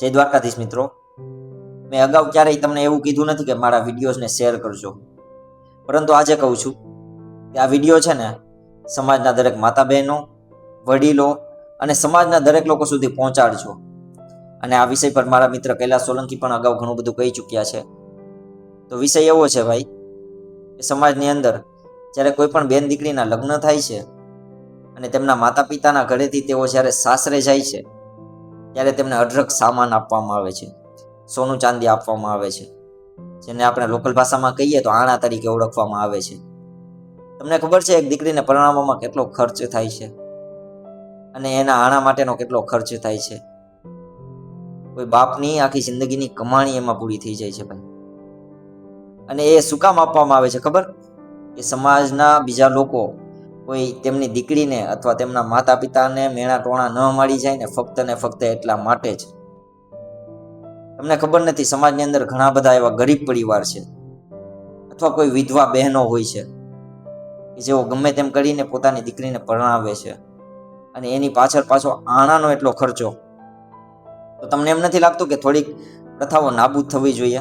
જય દ્વારકાધીશ મિત્રો. મેં અગાઉ ક્યારેય તમને એવું કીધું નથી કે મારા વિડીયોઝને શેર કરજો. પરંતુ આજે કહું છું કે આ વીડિયો છે ને સમાજના દરેક માતા બહેનો વડીલો અને સમાજના દરેક લોકો સુધી પહોંચાડજો. અને આ વિષય પર મારા મિત્ર કૈલાસ સોલંકી પણ અગાઉ ઘણું બધું કહી ચૂક્યા છે. તો વિષય એવો છે ભાઈ કે સમાજની અંદર જ્યારે કોઈ પણ બેન દીકરીના લગ્ન થાય છે અને તેમના માતા પિતાના ઘરેથી તેઓ જ્યારે સાસરે જાય છે ત્યારે તેમને અઢળક સામાન આપવામાં આવે છે. સોનું ચાંદી આપવામાં આવે છે. જેને આપણે લોકલ ભાષામાં કહીએ તો આણા તરીકે ઓળખવામાં આવે છે. તમને ખબર છે એક દીકરીને પરણાવવામાં કેટલો ખર્ચ થાય છે? અને એના આણા માટેનો કેટલો ખર્ચ થાય છે? કોઈ બાપની આખી જિંદગીની કમાણી એમાં પૂરી થઈ જાય છે ભાઈ. અને એ શું કામ આપવામાં આવે છે ખબર? કે સમાજના બીજા લોકો કોઈ તેમની દીકરીને અથવા તેમના માતા પિતાને મેણા ટોણા ન મળી જાય ને ફક્ત ને ફક્ત એટલા માટે જ. તમને ખબર નથી, સમાજની અંદર ઘણા બધા એવા ગરીબ પરિવાર છે અથવા કોઈ વિધવા બહેનો હોય છે કે જેઓ ગમે તેમ કરીને પોતાની દીકરીને પરણાવે છે અને એની પાછળ પાછો આણાનો એટલો ખર્ચો. તો તમને એમ નથી લાગતું કે થોડીક પ્રથાઓ નાબૂદ થવી જોઈએ?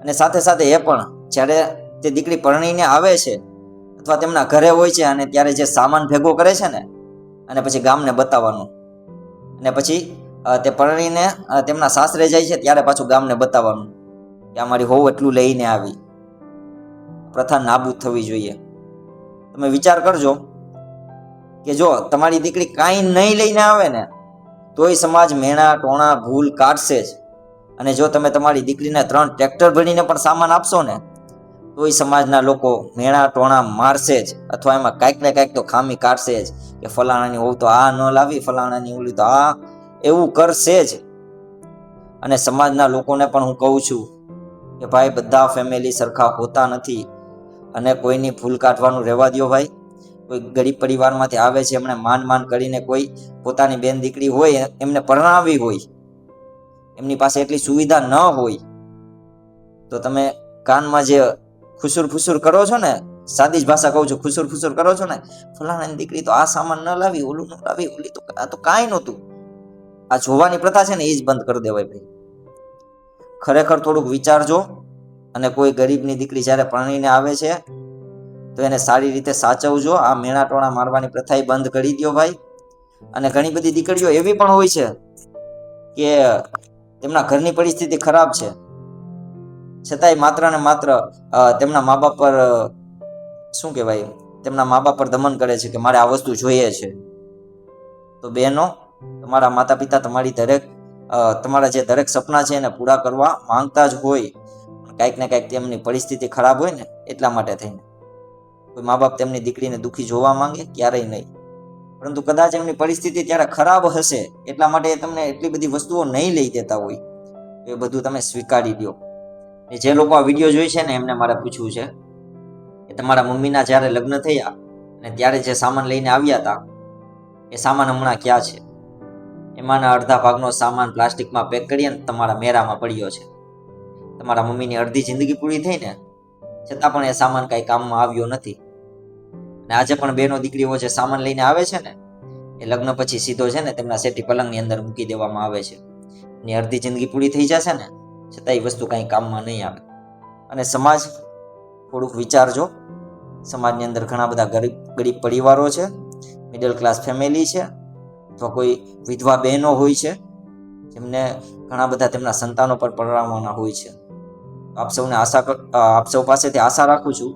અને સાથે સાથે એ પણ, જ્યારે તે દીકરી પરણીને આવે છે અથવા તેમના ઘરે હોય છે અને ત્યારે જે સામાન ભેગો કરે છે ને, અને પછી ગામને બતાવવાનું. અને પછી તે પરણીને તેમના સાસરે જાય છે, ત્યારે પાછું ગામને બતાવવાનું કે અમારી હોવ એટલું લઈને આવી. પ્રથા નાબૂદ થવી જોઈએ. તમે વિચાર કરજો કે જો તમારી દીકરી કાંઈ નહીં લઈને આવે ને, તોય સમાજ મેણા, ટોણા, ભૂલ કાઢશે જ. અને જો તમે તમારી દીકરીને ત્રણ ટ્રેક્ટર ભરીને પણ સામાન આપશો ને તોય સમાજના લોકો મેણા ટોણા મારશે જ, અથવા એમાં કાંઈક ને કાંઈક તો ખામી કાઢશે જ કે ફલાણાની હોવ તો આ ન લાવી, ફલાણાની ઓલી તો આ, એવું કરશે જ. અને સમાજના લોકોને પણ હું કહું છું કે ભાઈ, બધા ફેમિલી સરખા હોતા નથી અને કોઈની ભૂલ કાઢવાનું રહેવા દ્યો ભાઈ. કોઈ ગરીબ પરિવારમાંથી આવે છે, એમણે માન માન કરીને કોઈ પોતાની બેન દીકરી હોય, એમને પરણાવી હોય, એમની પાસે એટલી સુવિધા ન હોય, તો તમે કાનમાં જે ખુસુર ફુસુર કરો છો ને? સાદી જ ભાષા કહું છું, ખુસુર ફુસુર કરો છો ને? ફલાણાની દીકરી તો આ સામાન ન લાવી, ઓલું ન લાવી, ઓલી તો આ તો કાંઈ નહોતું. આ જોવાની પ્રથા છે ને, એ જ બંધ કરી દેવાય ભાઈ. ખરેખર થોડુંક વિચારજો, અને કોઈ ગરીબની દીકરી જ્યારે પરણીને આવે છે, તો એને સારી રીતે સાચવજો. આ મેણાટોણા મારવાની પ્રથા બંધ કરી દો ભાઈ. અને ઘણી બધી દીકરીઓ એવી પણ હોય છે કે તેમના ઘરની પરિસ્થિતિ ખરાબ છે. છતાંય માત્ર ને માત્ર તેમના મા બાપ પર શું કહેવાય, તેમના મા બાપ પર દમન કરે છે કે મારે આ વસ્તુ જોઈએ છે. તો બહેનો, તમારા માતા પિતા તમારી દરેક તમારા જે દરેક સપના છે એને પૂરા કરવા માંગતા જ હોય, કાંઈક ને કાંઈક તેમની પરિસ્થિતિ ખરાબ હોય ને, એટલા માટે થઈને. કોઈ મા બાપ તેમની દીકરીને દુઃખી જોવા માંગે? ક્યારેય નહીં. પરંતુ કદાચ એમની પરિસ્થિતિ ત્યારે ખરાબ હશે, એટલા માટે તમને એટલી બધી વસ્તુઓ નહીં લઈ દેતા હોય. એ બધું તમે સ્વીકારી દો જે લોકો આ વીડિયો જોઈ છે ને, એમને મારે પૂછવું છે કે તમારા મમ્મીના જ્યારે લગ્ન થયા અને ત્યારે જે સામાન લઈને આવ્યા હતા, એ સામાન હમણાં ક્યાં છે? એમાંના અડધા ભાગનો સામાન પ્લાસ્ટિકમાં પેક કરી અને તમારા મેરામાં પડ્યો છે. તમારા મમ્મીની અડધી જિંદગી પૂરી થઈ ને, છતાં પણ એ સામાન કાંઈ કામમાં આવ્યો નથી. અને આજે પણ બેનો દીકરીઓ જે સામાન લઈને આવે છે ને, એ લગ્ન પછી સીધો છે ને, તેમના સેટી પલંગની અંદર મૂકી દેવામાં આવે છે. એની અડધી જિંદગી પૂરી થઈ જશે ને છતાં એ વસ્તુ કાંઈ કામમાં નહીં આવે. અને સમાજ, થોડુંક વિચારજો. સમાજની અંદર ઘણા બધા ગરીબ ગરીબ પરિવારો છે. મિડલ ક્લાસ ફેમિલી છે. અથવા કોઈ વિધવા બહેનો હોય છે. જેમને ઘણા બધા તેમના સંતાનો પર પરણાવવાના હોય છે. આપ સૌને આશા આપ સૌ પાસેથી આશા રાખું છું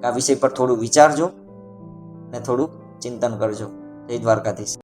કે આ વિષય પર થોડું વિચારજો અને થોડુંક ચિંતન કરજો. જય દ્વારકાધીશ.